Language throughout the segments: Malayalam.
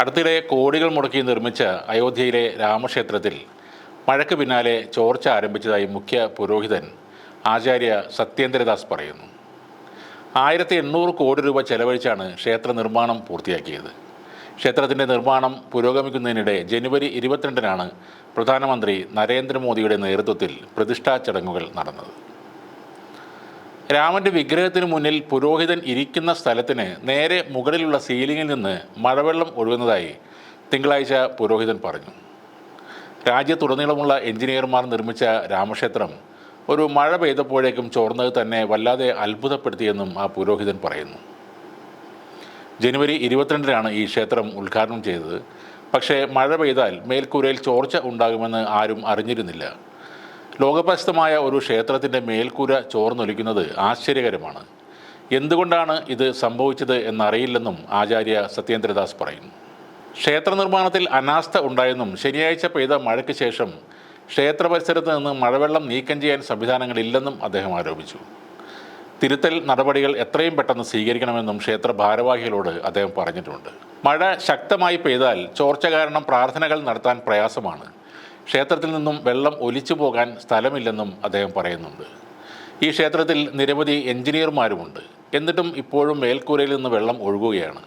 അടുത്തിടെ കോടികൾ മുടക്കി നിർമ്മിച്ച അയോധ്യയിലെ രാമക്ഷേത്രത്തിൽ മഴയ്ക്ക് പിന്നാലെ ചോർച്ച ആരംഭിച്ചതായി മുഖ്യ പുരോഹിതൻ ആചാര്യ സത്യേന്ദ്രദാസ് പറയുന്നു. ആയിരത്തി എണ്ണൂറ് കോടി രൂപ ചെലവഴിച്ചാണ് ക്ഷേത്ര നിർമ്മാണം പൂർത്തിയാക്കിയത്. ക്ഷേത്രത്തിന്റെ നിർമ്മാണം പുരോഗമിക്കുന്നതിനിടെ ജനുവരി ഇരുപത്തിരണ്ടിനാണ് പ്രധാനമന്ത്രി നരേന്ദ്രമോദിയുടെ നേതൃത്വത്തിൽ പ്രതിഷ്ഠാ ചടങ്ങുകൾ നടന്നത്. രാമന്റെ വിഗ്രഹത്തിന് മുന്നിൽ പുരോഹിതൻ ഇരിക്കുന്ന സ്ഥലത്തിന് നേരെ മുകളിലുള്ള സീലിംഗിൽ നിന്ന് മഴവെള്ളം ഒഴുകുന്നതായി തിങ്കളാഴ്ച പുരോഹിതൻ പറഞ്ഞു. രാജ്യത്തുടനീളമുള്ള എഞ്ചിനീയർമാർ നിർമ്മിച്ച രാമക്ഷേത്രം ഒരു മഴ പെയ്തപ്പോഴേക്കും ചോർന്നത് തന്നെ വല്ലാതെ അത്ഭുതപ്പെടുത്തിയെന്നും ആ പുരോഹിതൻ പറയുന്നു. ജനുവരി ഇരുപത്തിരണ്ടിനാണ് ഈ ക്ഷേത്രം ഉദ്ഘാടനം ചെയ്തത്. പക്ഷേ മഴ പെയ്താൽ മേൽക്കൂരയിൽ ചോർച്ച ഉണ്ടാകുമെന്ന് ആരും അറിഞ്ഞിരുന്നില്ല. ലോകപ്രശസ്തമായ ഒരു ക്ഷേത്രത്തിന്റെ മേൽക്കൂര ചോർന്നൊലിക്കുന്നത് ആശ്ചര്യകരമാണ്. എന്തുകൊണ്ടാണ് ഇത് സംഭവിച്ചത് എന്നറിയില്ലെന്നും ആചാര്യ സത്യേന്ദ്രദാസ് പറയുന്നു. ക്ഷേത്ര നിർമ്മാണത്തിൽ അനാസ്ഥ ഉണ്ടായെന്നും ശനിയാഴ്ച പെയ്ത മഴയ്ക്ക് ശേഷം ക്ഷേത്ര പരിസരത്ത് നിന്ന് മഴവെള്ളം നീക്കം ചെയ്യാൻ സംവിധാനങ്ങളില്ലെന്നും അദ്ദേഹം ആരോപിച്ചു. തിരുത്തൽ നടപടികൾ എത്രയും പെട്ടെന്ന് സ്വീകരിക്കണമെന്നും ക്ഷേത്ര ഭാരവാഹികളോട് അദ്ദേഹം പറഞ്ഞിട്ടുണ്ട്. മഴ ശക്തമായി പെയ്താൽ ചോർച്ച കാരണം പ്രാർത്ഥനകൾ നടത്താൻ പ്രയാസമാണ്. ക്ഷേത്രത്തിൽ നിന്നും വെള്ളം ഒലിച്ചു പോകാൻ സ്ഥലമില്ലെന്നും അദ്ദേഹം പറയുന്നുണ്ട്. ഈ ക്ഷേത്രത്തിൽ നിരവധി എഞ്ചിനീയർമാരുമുണ്ട്. എന്നിട്ടും ഇപ്പോഴും മേൽക്കൂരയിൽ നിന്ന് വെള്ളം ഒഴുകുകയാണ്.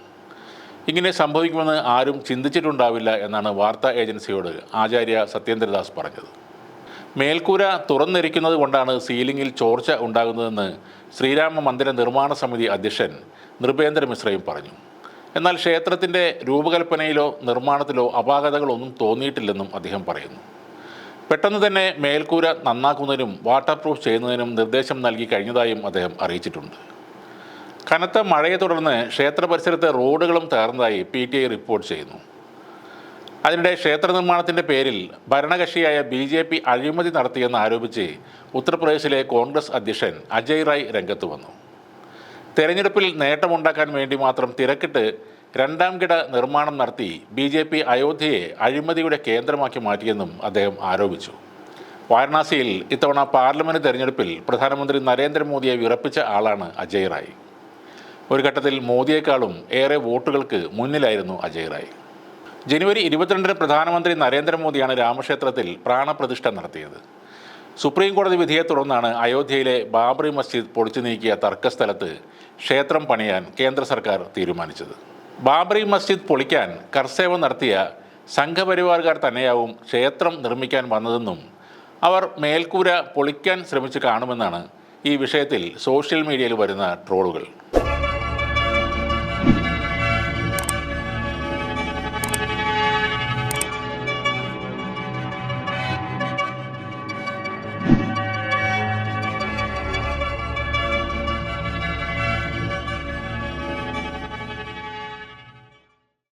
ഇങ്ങനെ സംഭവിക്കുമെന്ന് ആരും ചിന്തിച്ചിട്ടുണ്ടാവില്ല എന്നാണ് വാർത്താ ഏജൻസിയോട് ആചാര്യ സത്യേന്ദ്രദാസ് പറഞ്ഞത്. മേൽക്കൂര തുറന്നിരിക്കുന്നത് കൊണ്ടാണ് സീലിംഗിൽ ചോർച്ച ഉണ്ടാകുന്നതെന്ന് ശ്രീരാമ മന്ദിര നിർമ്മാണ സമിതി അധ്യക്ഷൻ നൃപേന്ദ്ര മിശ്രയും പറഞ്ഞു. എന്നാൽ ക്ഷേത്രത്തിന്റെ രൂപകൽപ്പനയിലോ നിർമ്മാണത്തിലോ അപാകതകളൊന്നും തോന്നിയിട്ടില്ലെന്നും അദ്ദേഹം പറയുന്നു. പെട്ടെന്ന് തന്നെ മേൽക്കൂര നന്നാക്കുന്നതിനും വാട്ടർ പ്രൂഫ് ചെയ്യുന്നതിനും നിർദ്ദേശം നൽകി കഴിഞ്ഞതായും അദ്ദേഹം അറിയിച്ചിട്ടുണ്ട്. കനത്ത മഴയെ തുടർന്ന് ക്ഷേത്ര പരിസരത്തെ റോഡുകളും തകർന്നതായി പി ടി ഐ റിപ്പോർട്ട് ചെയ്യുന്നു. അതിനിടെ ക്ഷേത്ര നിർമ്മാണത്തിന്റെ പേരിൽ ഭരണകക്ഷിയായ ബി ജെ പി അഴിമതി നടത്തിയെന്ന് ആരോപിച്ച് ഉത്തർപ്രദേശിലെ കോൺഗ്രസ് അധ്യക്ഷൻ അജയ് റായ് രംഗത്ത് വന്നു. തെരഞ്ഞെടുപ്പിൽ നേട്ടമുണ്ടാക്കാൻ വേണ്ടി മാത്രം തിരക്കിട്ട് രണ്ടാം കിട നിർമ്മാണം നടത്തി ബി ജെ പി അയോധ്യയെ അഴിമതിയുടെ കേന്ദ്രമാക്കി മാറ്റിയെന്നും അദ്ദേഹം ആരോപിച്ചു. വാരണാസിയിൽ ഇത്തവണ പാർലമെന്റ് തെരഞ്ഞെടുപ്പിൽ പ്രധാനമന്ത്രി നരേന്ദ്രമോദിയെ വിറപ്പിച്ച ആളാണ് അജയ് റായ്. ഒരു ഘട്ടത്തിൽ മോദിയേക്കാളും ഏറെ വോട്ടുകൾക്ക് മുന്നിലായിരുന്നു അജയ് റായ്. ജനുവരി ഇരുപത്തിരണ്ടിന് പ്രധാനമന്ത്രി നരേന്ദ്രമോദിയാണ് രാമക്ഷേത്രത്തിൽ പ്രാണപ്രതിഷ്ഠ നടത്തിയത്. സുപ്രീം കോടതി വിധിയെ തുടർന്നാണ് അയോധ്യയിലെ ബാബറി മസ്ജിദ് പൊളിച്ചു നീക്കിയ തർക്കസ്ഥലത്ത് ക്ഷേത്രം പണിയാൻ കേന്ദ്ര സർക്കാർ തീരുമാനിച്ചത്. ബാബറി മസ്ജിദ് പൊളിക്കാൻ കർസേവ നടത്തിയ സംഘപരിവാറുകാർ തന്നെയാവും ക്ഷേത്രം നിർമ്മിക്കാൻ വന്നതെന്നും അവർ മേൽക്കൂര പൊളിക്കാൻ ശ്രമിച്ചു കാണുമെന്നാണ് ഈ വിഷയത്തിൽ സോഷ്യൽ മീഡിയയിൽ വരുന്ന ട്രോളുകൾ.